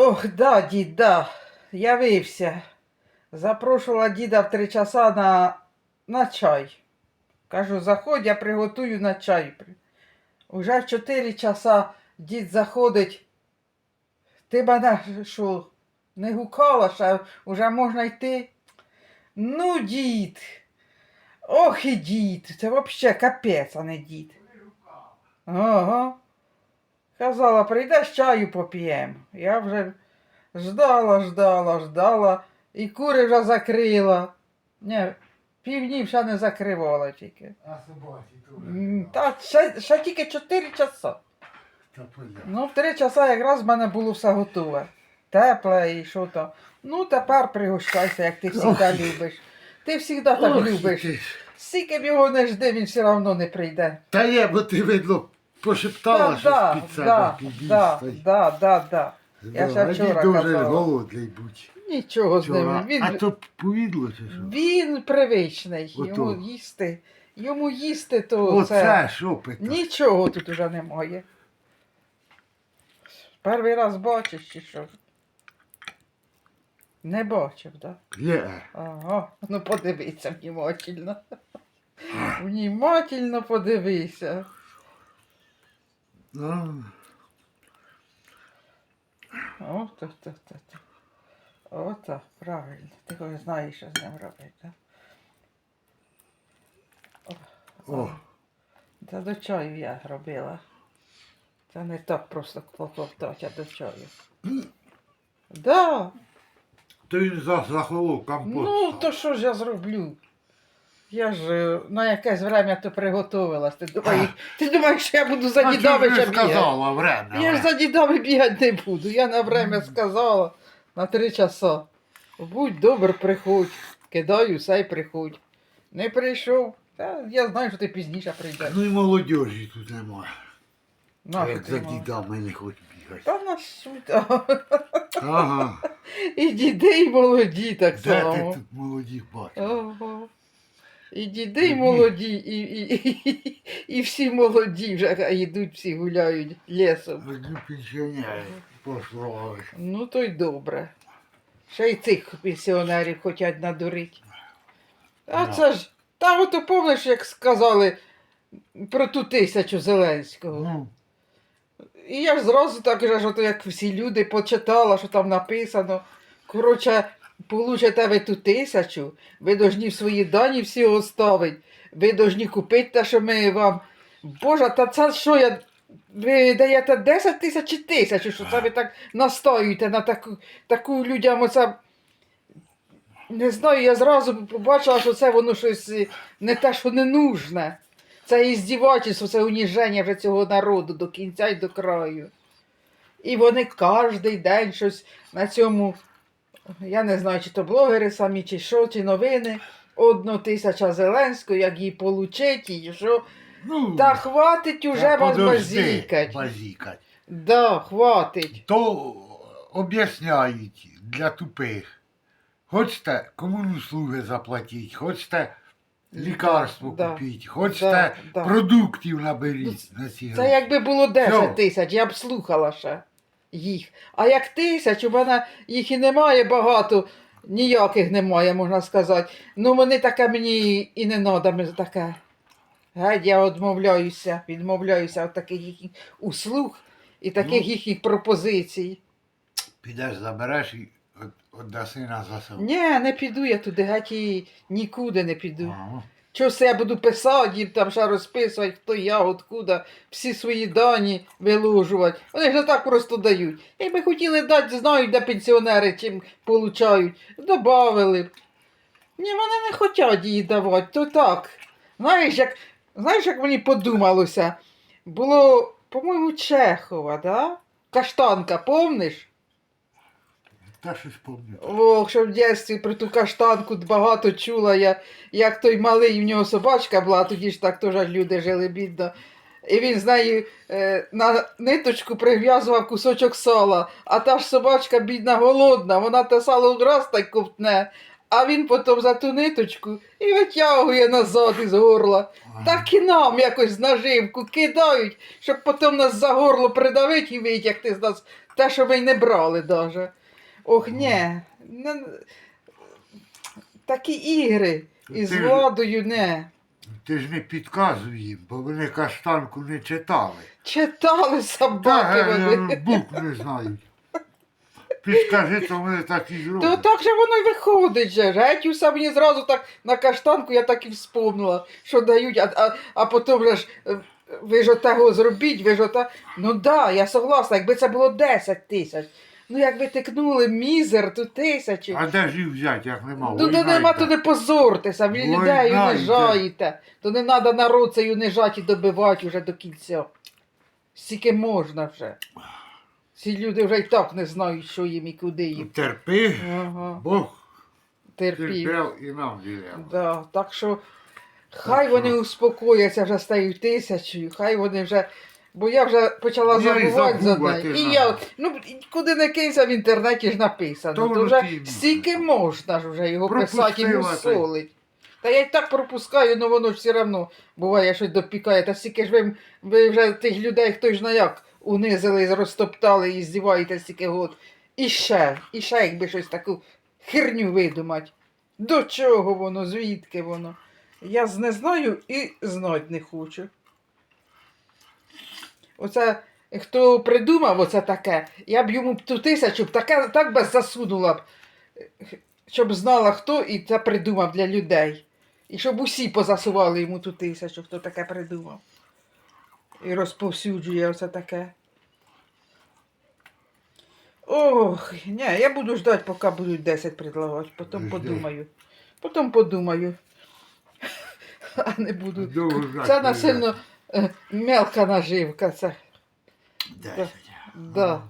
Ох, да, дід, да. Явився. Запрошувала діда в три часа на, на чай. Кажу, заходь, я приготую на чай. Уже в чотири часа дід заходить. Ти мене що, не гукала, ще вже можна йти? Ну, дід. Ох і дід. Це взагалі капець, а не дід. Ага. Казала, прийдеш чаю поп'ємо. Я вже ждала, ждала, ждала. І кури вже закрила. Ні, півднів ще не закривала тільки. А собаці М. Та ще, ще тільки 4 часа. Та. Ну, в 3 часа якраз в мене було все готове. Тепле і що то. Ну, тепер пригощайся, як ти завжди любиш. Ти завжди так Ох, любиш. ти ж. Скільки б його не жди, він все одно не прийде. Та є, бо ти, видно, пошептала щось під себе да, під'їсти. да, да, да. Я ще а вчора дуже казала. голодний будь. Нічого з ним. Він, А то повідло чи що? він привичний. Ото. Йому їсти. Йому їсти, то Оце це. що пита? Нічого тут уже немає. Перший раз бачиш чи що? Не бачив, так? Да? Є. Ага, ну подивися внимательно. Внимательно подивися. Ну, О, то, то, то, то. О, так, правильно. Ти хоч знаєш, що з ним робити, так? О. Та до чаю я робила. Це не так просто клоптать, а до чаю. Да. Він за, захолов компост. Ну, то що ж я зроблю? Я ж е, на якесь время то приготувалась. Ти думаєш, ти думаєш, що я буду за дідовича бігати? сказала время. Я ж за дідами бігати не буду. Я на время сказала на три часа. Будь добр, приходь. Кидаю, все й приходь. Не прийшов. Та я знаю, що ти пізніше прийдеш. Ну і молодіжі тут немає. Нафіг Як за дідами не хочуть бігати. Та на сута. Ага. І діди, і молоді так Де ти само. тут молодих бачиш? Ага. І діди, і молоді, і, і, і, і всі молоді вже йдуть, всі гуляють лісом. Одні пенсіонери послали. Ну, то й добре. Ще й цих пенсіонерів хочуть надурити. А Да. це ж, та ото помниш, як сказали про ту тисячу Зеленського. Ну, І я ж зразу так же, то як всі люди почитала, що там написано. Коротше, получите ви ту тисячу, ви должні свої дані всі оставити, ви должні купити те, що ми вам. Боже, та це що я. Ви даєте 10 тисяч чи тисячу, що це ви так настоюєте на таку, таку людям оце. Не знаю, я зразу побачила, що це воно щось е, не те, що не нужне. Це іздівательство, це уніження вже цього народу до кінця і до краю. І вони кожен день щось на цьому, я не знаю, чи то блогери самі, чи що, чи новини. Одну тисяча Зеленського, як її получить, і що. ну, Та хватить уже вас базікать. базікать. Да, хватить. То об'ясняють для тупих. Хочете комуну слуги заплатіть, хочете лікарство Да, купіть, хочете да, да. продуктів наберіть на ці Це гроші. якби було 10 Всьо. тисяч, я б слухала ще їх. А як тисяч, у мене їх і немає багато, ніяких немає, можна сказати. Ну вони таке мені і не треба таке. Геть, я відмовляюся, відмовляюся від таких їхніх услуг і таких Ну. їхніх пропозицій. Підеш, забереш і віддаси на засоб. Ні, не піду я туди, геть і нікуди не піду. Ага. Що все я буду писати, їм там ще розписувати, хто я, откуда, всі свої дані виложувати. Вони ж так просто дають. Якби хотіли дати, знають, де пенсіонери чим получають, добавили б. Ні, вони не хочуть її давати, то так. Знаєш, як, знаєш, як мені подумалося? Було, по-моєму, Чехова, да? Каштанка, помниш? Та щось пам'ятаю. Ох, що в дитинстві про ту каштанку багато чула я, як той малий, в нього собачка була, тоді ж так теж люди жили бідно. І він з нею е, на ниточку прив'язував кусочок сала, а та ж собачка бідна голодна, вона те сало раз так ковтне, А він потім за ту ниточку і витягує назад із горла. Так і нам якось наживку кидають, щоб потім нас за горло придавить і витягти з нас те, що ми й не брали даже. Ох, ні. не- Такі ігри із Ти ж- владою не. Ти ж не підказуй їм, бо вони каштанку не читали. Читали собаки Та, вони. е, букв не знають. Підкажи, то вони так і То зроблять. так же воно й виходить же. Гетюса мені зразу так на каштанку я так і вспомнила, що дають, а, а, а потім ж е, ви ж отого зробіть, ви ж ота. Ну да, я согласна, якби це було 10 тисяч. Ну якби тикнули мізер, то тисячі. А де ж їх взяти, як нема? Ну то нема, то не позортеся, ви людей знайте. унижаєте. То не треба народ цей унижати і добивати вже до кінця. Скільки можна вже. Ці люди вже й так не знають, що їм і куди їм. Терпи, Ага, Бог терпів. терпів і нам віряв. Да, так що хай вони успокояться, вже стають тисячою, хай вони вже. Бо я вже почала Я й забувати за забула, неї. І я, ну, куди не кинься в інтернеті ж написано. То То, воно вже стільки можна. ж вже його писати і Пропустила ти. мусолить. Та я й так пропускаю, але воно ж все одно буває щось допікає. Та стільки ж ви, ви вже тих людей, хто ж на як унизили, розтоптали і здіваєте стільки год. І ще, і ще якби щось таку херню видумати. До чого воно, звідки воно? Я з- не знаю і знати не хочу. Оце хто придумав оце таке, я б йому ту тисячу б таке, так би засунула б, щоб знала, хто і це придумав для людей. І щоб усі позасували йому ту тисячу, хто таке придумав. І розповсюджує оце таке. Ох, ні, я буду ждати, поки будуть 10 предлагати. Потім подумаю. Потім подумаю. А не буду. Це насильно мелка наживка. Це. Десять. Да.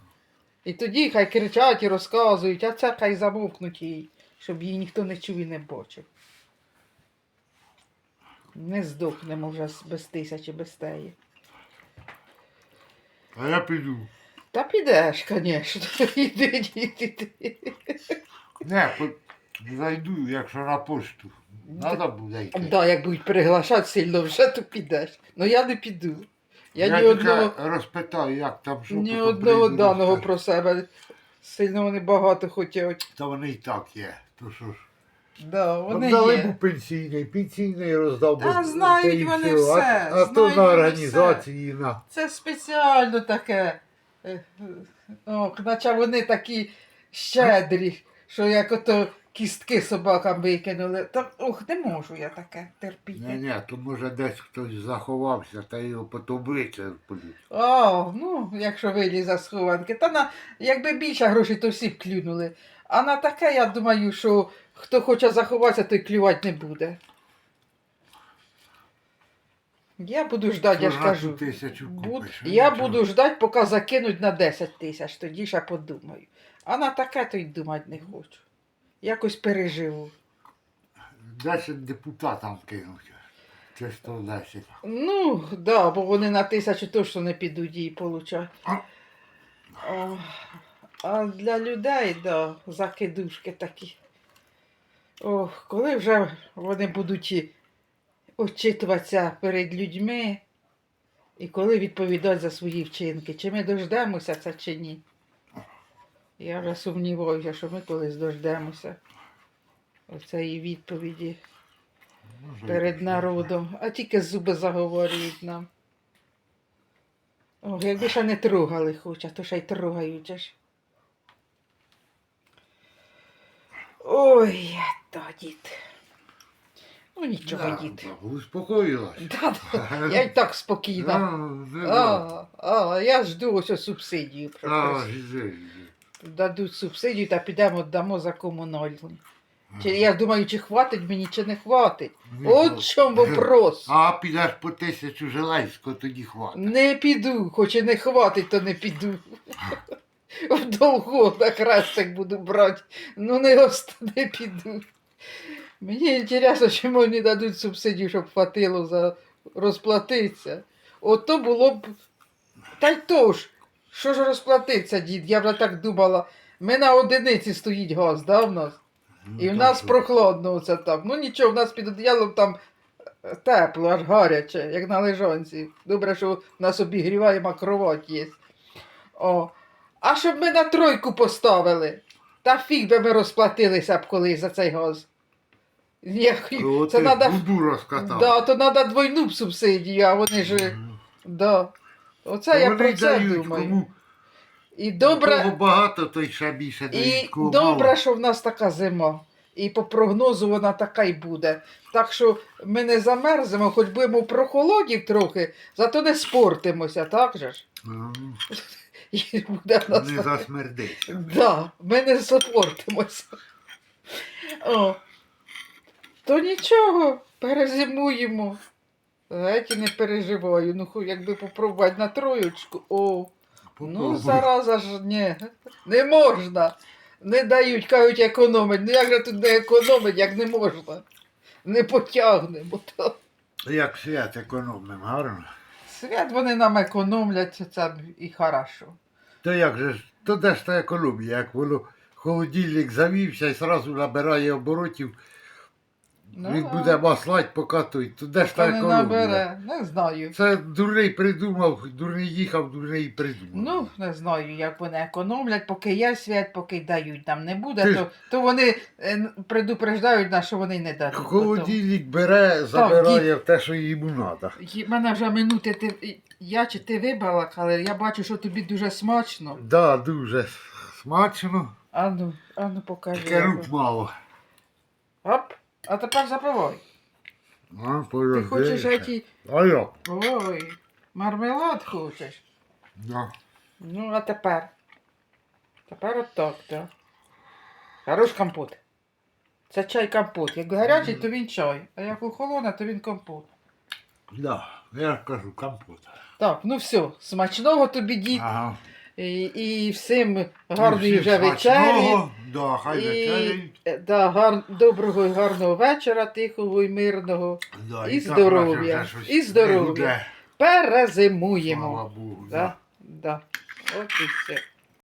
І тоді хай кричать і розказують, а це хай замовкнуть їй, щоб її ніхто не чув і не бачив. Не здохнемо вже без тисячі, без теї. А я піду. Та підеш, звісно. Іди, іди, іди. Не, зайду, якщо на пошту. Надо буде йти. Да, як будуть приглашати сильно вже, то підеш. Ну я не піду. Я, ні тільки одного, розпитаю, як там що. ні потім одного прийду, даного розкажу. про себе. Сильно вони багато хотять. Та вони і так є. То що ж. Да, вони Дали є. б пенсійний, пенсійний роздав. Та би, знають вони все, А, а то знають на вони організації, на. Це спеціально таке. Е, е, наче вони такі щедрі, що як ото кістки собакам викинули. Та ох, не можу я таке терпіти. Ні, ні, то може десь хтось заховався, та його вичерпали. О, ну, якщо вилізе з схованки. Та на, якби більше грошей, то всі б клюнули. А на таке, я думаю, що хто хоче заховатися, той клювати не буде. Я буду ждати, я ж кажу. тисячу Буд... купиш? Я Нічого. буду ждати, поки закинуть на 10 тисяч, тоді ще подумаю. А на таке то й думати не хочу. Якось переживу. Десять депутатам кинуть. Чи 110. Ну, да, бо вони на тисячу точно не підуть її получать. А? А для людей, да, закидушки такі. Ох, коли вже вони будуть очитуватися перед людьми, і коли відповідати за свої вчинки, чи ми дождемося це чи ні. Я вже сумніваюся, що ми колись дождемося оцеї відповіді Може, перед народом, а тільки зуби заговорюють нам. Ох, якби ще не трогали хоч, а то ще й трогають ж. Ой, та дід. Ну нічого, Да, дід. Успокоїлась. Да, да, я й так спокійна. А, не да. А, а, я жду ось субсидію. А. Дадуть субсидію та підемо дамо за комунальну. Чи, я думаю, чи хватить мені, чи не хватить. Не От в чому вопрос. А підеш по тисячу Желайського, тоді хватить. Не піду, хоч і не хватить, то не піду. В довго на хрестик буду брати. Ну не ост- не піду. Мені цікаво, чи мені дадуть субсидію, щоб хватило за розплатитися. Ото було б. Та й то ж, що ж розплатиться, дід? Я вже так думала. Ми на одиниці стоїть газ, да, в нас? Ну, І в так нас що. прохладно оце так. Ну нічого, в нас під одіялом там е, тепло, аж гаряче, як на лежанці. Добре, що в нас обігріваємо кровать є. О. А щоб ми на тройку поставили, та фіг би ми розплатилися б колись за цей газ. Ніякої- Це треба. розкатав. Да, то треба двойну б субсидію, а вони ж. Мгм. Да. Оце я Вони про це дають, думаю. Кому І Кого добре, багато, той ще більше дають. і кого добре, що в нас така зима. І по прогнозу вона така й буде. Так що ми не замерземо, хоч будемо прохолоді трохи, зато не спортимося, так же ж? І буде в нас Не така- засмердить. Да, ми не запортимося. О. То нічого, перезимуємо. Геть і не переживаю. Ну, якби попробувати на троєчку. О, ну зараза ж ні. Не можна. Не дають, кажуть, економить. Ну як же тут не економить, як не можна? Не потягнемо. То. Як свят економимо, гарно. Свят вони нам економлять, це і хорошо. То як же ж, то де ж та економія, як воно холодильник завівся і одразу набирає оборотів, Ну, він буде маслать, поки той, то де ж та не економія? набере, не знаю. Це дурний придумав, дурний їхав, дурний придумав. Ну, не знаю, як вони економлять, поки є свят, поки дають нам не буде, Ти- то, то вони е, предупреждають нас, що вони не дадуть. потім. Холодильник бере, забирає те, що йому треба. Ї- Мене вже минути ти. Я чи ти вибалакали, я бачу, що тобі дуже смачно. Да, дуже смачно, Ану, ану покажи. таке як рук мало. Оп, а тепер запивай. А, Ти хочеш ті. А як? Ой, мармелад хочеш. Да. Ну, а тепер. Тепер отак, так. Хорош компот. Це чай компот. Як гарячий, то він чай, а як охолоне, то він компот. Да, я кажу, компот. Так, ну все, смачного тобі дід. Ага. І, і всім гарної вже вечері. Да, хай І е, да, гар, доброго і гарного вечора, тихого і мирного. Да, і і здоров'я, і здоров'я. Перезимуємо. Слава Богу. Да, да. От і все.